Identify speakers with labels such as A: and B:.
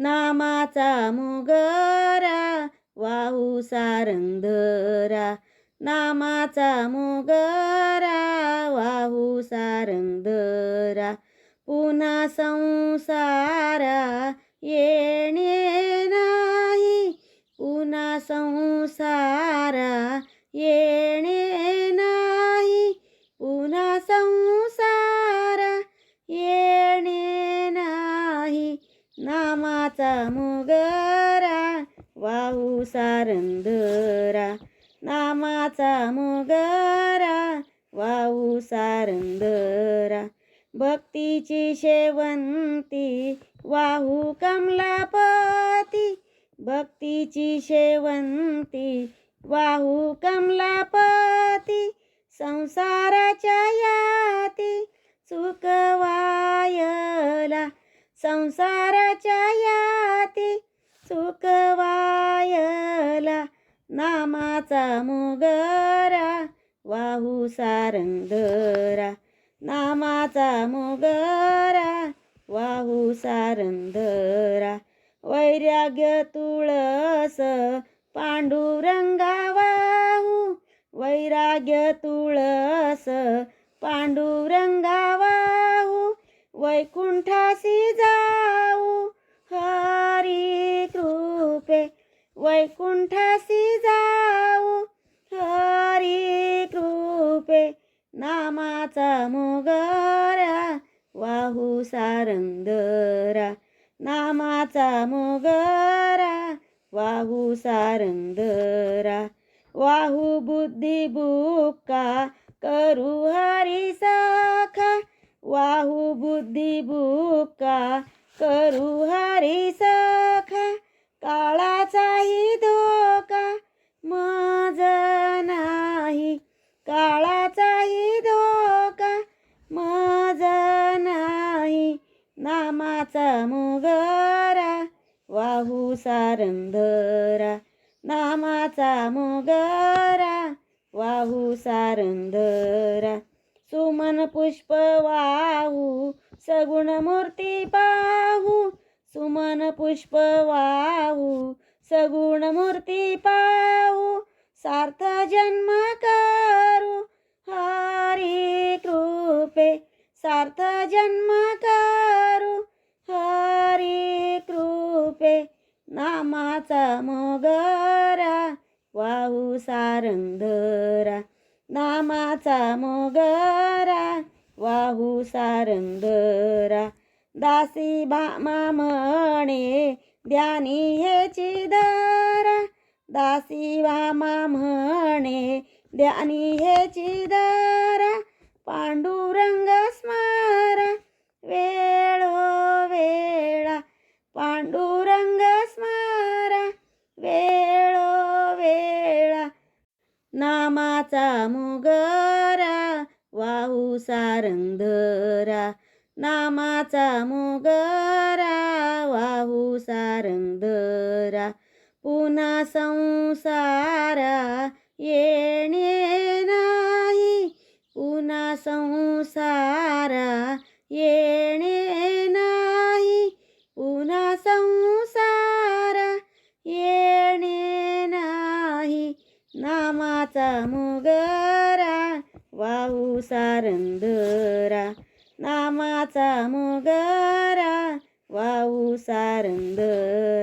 A: नामाचा मोगरा वाहू सारंगधरा नामाचा मोगरा वाहू सारंगधरा पुन्हा संसारा येणे नाही. पुन्हा संसारा येणे नामाचा मोगरा वाहू सारंदरा. नामाचा मोगरा वाहू सारंदरा. भक्तीची शेवंती वाहू कमलापती. भक्तीची शेवंती वाहू कमलापती. संसाराच्या संसाराच्या याती चुकवायला नामाचा मोगरा वाहू सारंगधरा नामाचा मोगरा वाहू सारंगधरा वैराग्य तुळस पांडुरंगा वाहू वैराग्य तुळस पांडुरंगा वाहू वैकुंठासी जाऊ हरी कृपे. वैकुंठासी जाऊ हरी कृपे. नामाचा मोगरा वाहू सारंगधरा नामाचा मोगरा वाहू सारंगधरा वाहू बुद्धी बुक्का करू हरी सा वाहू बुद्धी बुका करू हरी सखा काळाचाही धोका मज नाही. काळाचाही धोका मज नाही. नामाचा मुगरा वाहू सारंधरा. नामाचा मोगरा वाहू सारंधरा. सुमन पुष्प वाहू सगुण मूर्ती पाहू. सुमन पुष्प वाहू सगुण मूर्ती पाहू. सार्थ जन्म करू हरी कृपे. सार्थ जन्म करू हरी कृपे. नामाचा मोगरा वाहू सारंगधरा नामाचा मोगरा वाहू सारंगरा. दासी भामा म्हणे ध्यानी हेची धरा. दासी भामा म्हणे ध्यानी हेची धरा. पांडुरंग स्मारा वेळो वेळा. पांडुरंग स्मारा वेळो वेळा. नामाचा मो वाहू सारंगधरा नामाचा मोगरा वाहू सारंगधरा पुन्हा संसारा येणे नाही पुन्हा संसारा येणे सारंदरा नामाचा मोगरा वाऊ सारंदरा.